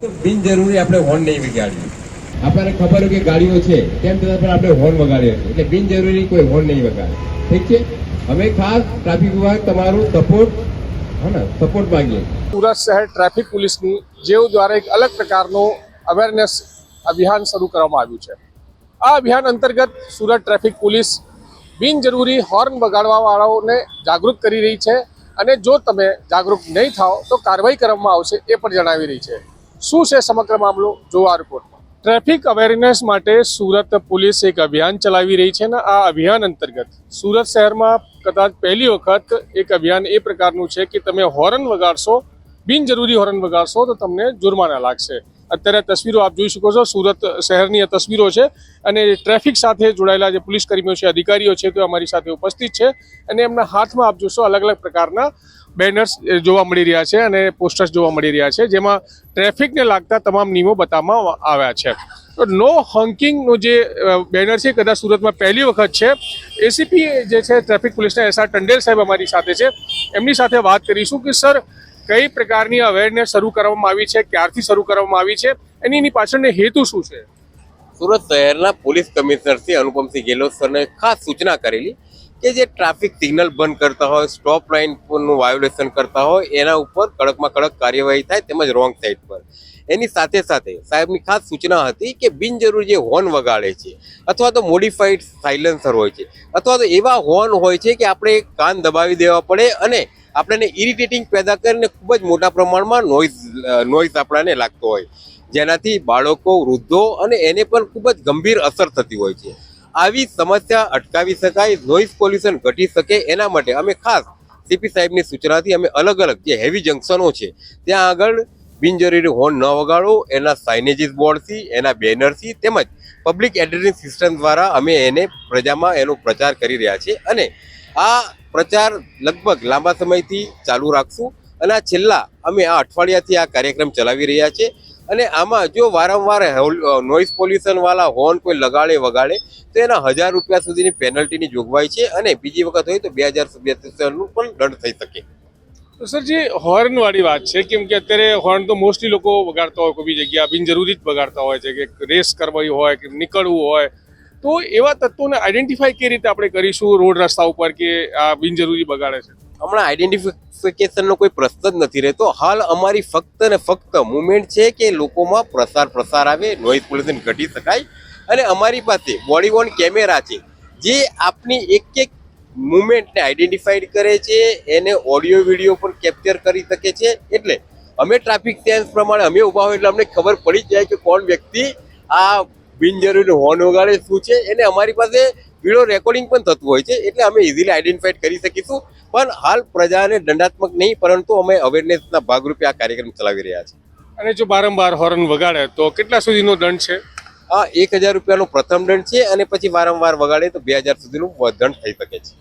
બિનજરૂરી આપણે હોર્ન નહીં વગાડીએ. આપણને ખબર હોય કે ગાડીઓ છે તેમ છતાં પણ આપણે હોર્ન વગાડીએ છીએ. એટલે બિનજરૂરી કોઈ હોર્ન નહીં વગાડે ઠીક છે? હવે ખાસ ટ્રાફિક વિભાગ તમારું સપોર્ટ હા ને સપોર્ટ માંગીએ સુરત શહેર ટ્રાફિક પોલીસની જેઓ દ્વારા એક અલગ પ્રકારનું અવેરનેસ અભિયાન શરૂ કરવામાં આવ્યું છે. આ અભિયાન અંતર્ગત સુરત ટ્રાફિક પોલીસ બિનજરૂરી હોર્ન વગાડવાવાળાઓને જાગૃત કરી રહી છે અને જો તમે જાગૃત નહીં થાઓ તો કાર્યવાહી કરવામાં આવશે એ પણ જણાવી રહી છે. શું છે સમગ્ર મામલો? જોવા રિપોર્ટમાં ટ્રાફિક અવેરનેસ માટે સુરત પોલીસ એક અભિયાન ચલાવી રહી છે અને આ અભિયાન અંતર્ગત સુરત શહેરમાં કદાચ પહેલી વખત એક અભિયાન એ પ્રકારનું છે કે તમે હોર્ન વગાડશો, બિનજરૂરી હોર્ન વગાડશો તો તમને જુર્માના લાગશે. અત્યારે તસવીરો આપ જોઈ શકો છો, સુરત શહેરની આ તસવીરો છે અને ટ્રાફિક સાથે જોડાયેલા જે પોલીસ કર્મીઓ છે, અધિકારીઓ છે તે અમારી સાથે ઉપસ્થિત છે અને એમના હાથમાં આપ જોશો અલગ અલગ પ્રકારના બેનર્સ જોવા મળી રહ્યા છે અને પોસ્ટર્સ જોવા મળી રહ્યા છે, જેમાં ટ્રાફિકને લાગતા તમામ નિયમો બતાવવામાં આવ્યા છે. તો નો હંકિંગનું જે બેનર છે કદાચ સુરતમાં પહેલી વખત છે. એસીપી જે છે, ટ્રાફિક પોલીસના એસ આર ટંડેલ સાહેબ અમારી સાથે છે. એમની સાથે વાત કરીશું કે, સર, કઈ પ્રકારની અવેરનેસ શરૂ કરવામાં આવી છે? ક્યારથી શરૂ કરવામાં આવી છે? એની એની પાછળનો હેતુ શું છે? સુરત શહેરના પોલીસ કમિશનર શ્રી અનુપમસિંહ ગેહલોત સરને ખાસ સૂચના કરેલી કે જે ટ્રાફિક સિગ્નલ બંધ કરતા હોય, સ્ટોપ લાઇનનું વાયોલેશન કરતા હોય, એના ઉપર કડકમાં કડક કાર્યવાહી થાય તેમજ રોંગ સાઈડ પર. એની સાથે સાથે સાહેબની ખાસ સૂચના હતી કે બિનજરૂરી જે હોર્ન વગાડે છે અથવા તો મોડિફાઈડ સાયલેન્સર હોય છે અથવા તો એવા હોર્ન હોય છે કે આપણે કાન દબાવી દેવા પડે અને આપણને ઇરિટેટિંગ પેદા કરીને ખૂબ જ મોટા પ્રમાણમાં નોઇઝ નોઇઝ આપણાને લાગતો હોય. જેનાથી બાળકો, વૃદ્ધો અને એને પણ ખૂબ જ ગંભીર અસર થતી હોય છે. આવી સમસ્યા અટકાવી શકાય નોઇઝ પોલ્યુશન ઘટી શકે એના માટે અમે ખાસ સીપી સાહેબની સૂચનાથી અમે અલગ અલગ જે હેવી જંકશનો છે, ત્યાં આગળ બિનજરૂરી હોર્ન ન વગાડો, એના સાઇનેજીસ બોર્ડથી એના બેનરથી તેમજ પબ્લિક એડ્રેસિંગ સિસ્ટમ દ્વારા અમે એને પ્રજામાં એનો પ્રચાર કરી રહ્યા છીએ અને આ પ્રચાર લગભગ લાંબા સમયથી ચાલુ રાખશું અને આ છેલ્લા અમે આ અઠવાડિયાથી આ કાર્યક્રમ ચલાવી રહ્યા છીએ. અને આમાં જો વારંવાર નોઇઝ પોલ્યુશન વાળા હોર્ન કોઈ લગાડે, વગાડે, તો એના હજાર રૂપિયા સુધીની પેનલ્ટીની જોગવાઈ છે અને બીજી વખત હોય તો બે હજારનું પણ દંડ થઈ શકે. તો સર, જે હોર્ન વાળી વાત છે, કેમ કે અત્યારે હોર્ન તો મોસ્ટલી લોકો વગાડતા હોય કોઈ બી જગ્યા બિનજરૂરી જ વગાડતા હોય છે, કે રેસ કરવી હોય, કે નીકળવું હોય. તો એવા તત્વોને આઈડેન્ટિફાઈ કઈ રીતે આપણે કરીશું રોડ રસ્તા ઉપર કે આ બિનજરૂરી બગાડે છે? હમણાં આઈડેન્ટિફિકેશનનો કોઈ પ્રશ્ન જ નથી રહેતો. હાલ અમારી ફક્ત ને ફક્ત મુવમેન્ટ છે કે લોકોમાં પ્રસાર પ્રસાર આવે નોઇઝ પોલ્યુશન ઘટી શકાય. અને અમારી પાસે બોડી વોર્ન કેમેરા છે, જે આપની એક એક મુવમેન્ટને આઈડેન્ટિફાઈડ કરે છે, એને ઓડિયો વીડિયો પણ કેપ્ચર કરી શકે છે. એટલે અમે ટ્રાફિક સેન્સ પ્રમાણે અમે ઊભા હોય એટલે અમને ખબર પડી જ જાય કે કોણ વ્યક્તિ આ બિનજરૂરી હોર્ન વગાડે, શું છે? એને અમારી પાસે વીડિયો રેકોર્ડિંગ પણ થતું હોય છે એટલે અમે ઇઝીલી આઈડેન્ટિફાઈડ કરી શકીશું. પણ હાલ પ્રજાને દંડાત્મક નહીં પરંતુ અમે અવેરનેસના ભાગરૂપે આ કાર્યક્રમ ચલાવી રહ્યા છીએ. અને જો વારંવાર હોર્ન વગાડે તો કેટલા સુધીનો દંડ છે? આ એક હજાર રૂપિયાનો પ્રથમ દંડ છે અને પછી વારંવાર વગાડે તો બે હજાર સુધીનું દંડ થઈ શકે છે.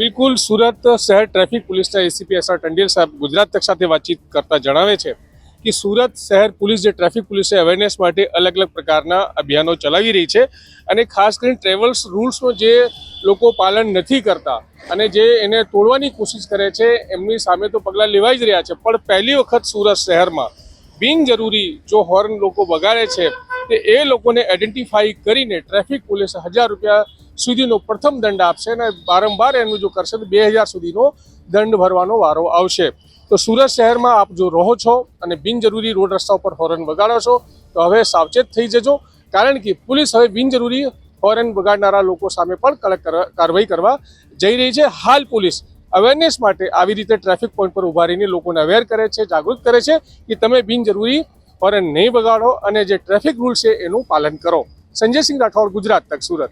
બિલકુલ સુરત શહેર ટ્રાફિક પોલીસના એસીપી એસ આર ટંડેલ સાહેબ ગુજરાત તક સાથે વાતચીત કરતા જણાવે છે કે સુરત શહેર પોલીસ જે ટ્રાફિક પોલીસે અવેરનેસ માટે અલગ અલગ પ્રકારના અભિયાનો ચલાવી રહી છે અને ખાસ કરીને ટ્રેવલ્સ રૂલ્સનો જે લોકો પાલન નથી કરતા અને જે એને તોડવાની કોશિશ કરે છે, એમની સામે તો પગલાં લેવાઈ જ રહ્યા છે. પણ પહેલી વખત સુરત શહેરમાં બિનજરૂરી જો હોર્ન લોકો વગાડે છે, તે એ લોકોને આઈડેન્ટિફાઈ કરીને ટ્રાફિક પોલીસ હજાર રૂપિયા સુધીનો પ્રથમ દંડ આપશે અને વારંવાર એનું જો કરશે તો બે હજાર સુધીનો દંડ ભરવાનો વારો આવશે. તો સુરત શહેરમાં આપ જો રહો છો અને બિનજરૂરી રોડ રસ્તા ઉપર હોર્ન વગાડો છો, તો હવે સાવચેત થઈ જજો. કારણ કે પોલીસ હવે બિનજરૂરી હોર્ન વગાડનારા લોકો સામે પણ કડક કાર્યવાહી કરવા જઈ રહી છે. હાલ પોલીસ અવેરનેસ માટે આવી રીતે ટ્રાફિક પોઈન્ટ પર ઊભા રહીને લોકોને અવેર કરે છે, જાગૃત કરે છે કે તમે બિનજરૂરી હોર્ન નહીં વગાડો અને જે ટ્રાફિક રૂલ છે એનું પાલન કરો. સંજયસિંહ રાઠોડ, ગુજરાત તક, સુરત.